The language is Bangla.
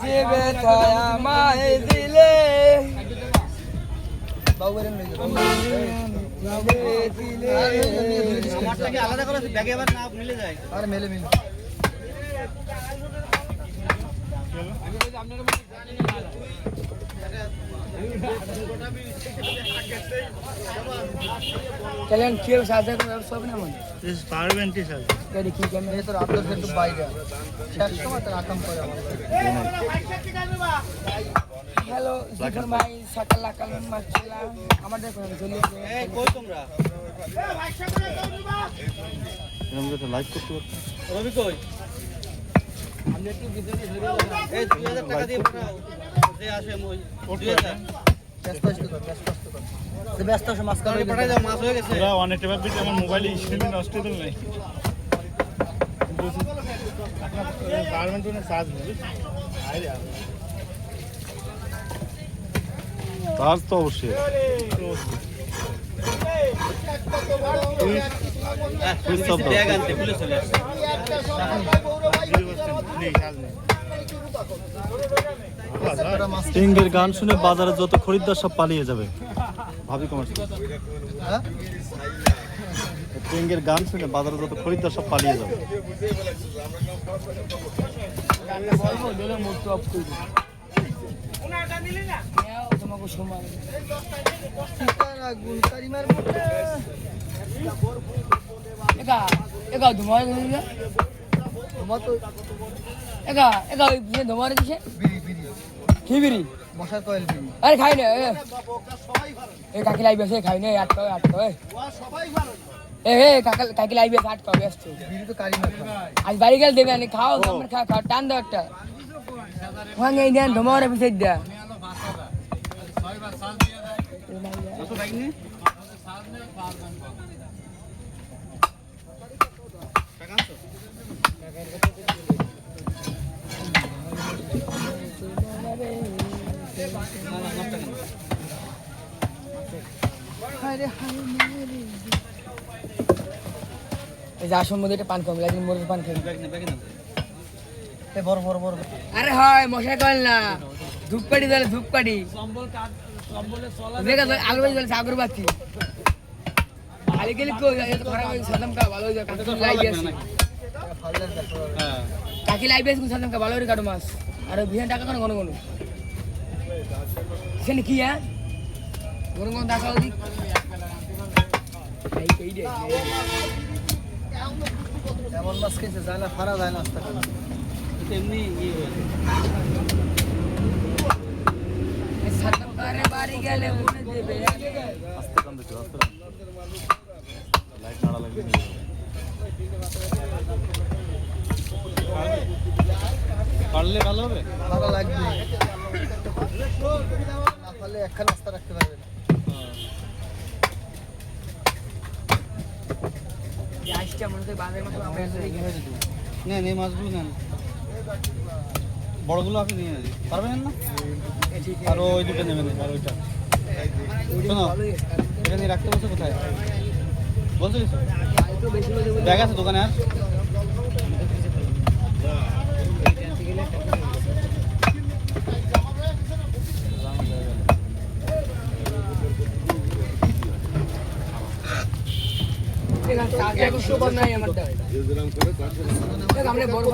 যে ব্যথা আমায় দিলে আলাদা করে ব্যাগে আবার না মিলে যায় আর মেলে মিলে চলেন খেল সাথে সব মন? একটু তোর আকাম করে আমার? হ্যালো জিফর ভাই সকাল সকাল আমাদের চলে এই কই তোমরা? আসতে কর যে ব্যস্ত মাছ হয়ে গেছে। অনেক আমার মোবাইলে স্ক্রিন নষ্ট হয়ে নাই গার্মেন্ট চার্জ চার্জ তো অবশ্যই। চলে আসছে। টিঙ্গের গান শুনে বাজারে যত খরিদ্দার সব পালিয়ে যাবে। ভাবি কমার্স হ্যাঁ? গান শুনে বাজারে যত খরিদ্দার সব পালিয়ে যাবে। তোমার তো একা একা ওই পিছনে ধুমার দিছে কি বিড়ি? মশার কয়েল বিড়ি। আরে খাই না এ। এ কাকি লাইবে আছে খাই না আট কবে আট কবে এ। এ কাকা কাকি লাইবে আছে আট কবে বিড়ি তো আজ বাড়ি গেলে দেবে আনি খাও আমার খাও খাও টান দাও একটা। এই দেন ধুমার নিয়ে টাকা এই যে আসন মধ্যে পান কম লাগে মোর পান খাই বড় বড় বড়। আরে হয় মশা কল না। ধূপকাঠি দিলে ধূপকাঠি। আগরবাতি। গেলে খারাপ হয়ে সাদম কা ভালো হয়ে যায় কাকি লাইবে আছে হ্যাঁ। সাদম কা ভালো হয়ে কাটো মাছ। আর বিহান টাকা কোন কোন কোন সেখানে কি হ্যাঁ? এমন মাছ খেয়েছে যায় না ফারা যায় না আস্তে এমনি ইয়ে। বাড়ি গেলে মনে দেবে। আস্তে কান দিতে আস্তে লাইট নাড়া লাগবে পারলে ভালো হবে? ফারা লাগবে। একখান রাখতে পারবে না। নেন এই মাছগুলো নেন। বড়গুলো আপনি নিয়ে পারবেন না? আর ওই দুটো নেবেন আর ওইটা। শোনো এটা নিয়ে রাখতে বলছো কোথায়? বলছো কিছু? ব্যাগ আছে দোকানে আর? বড়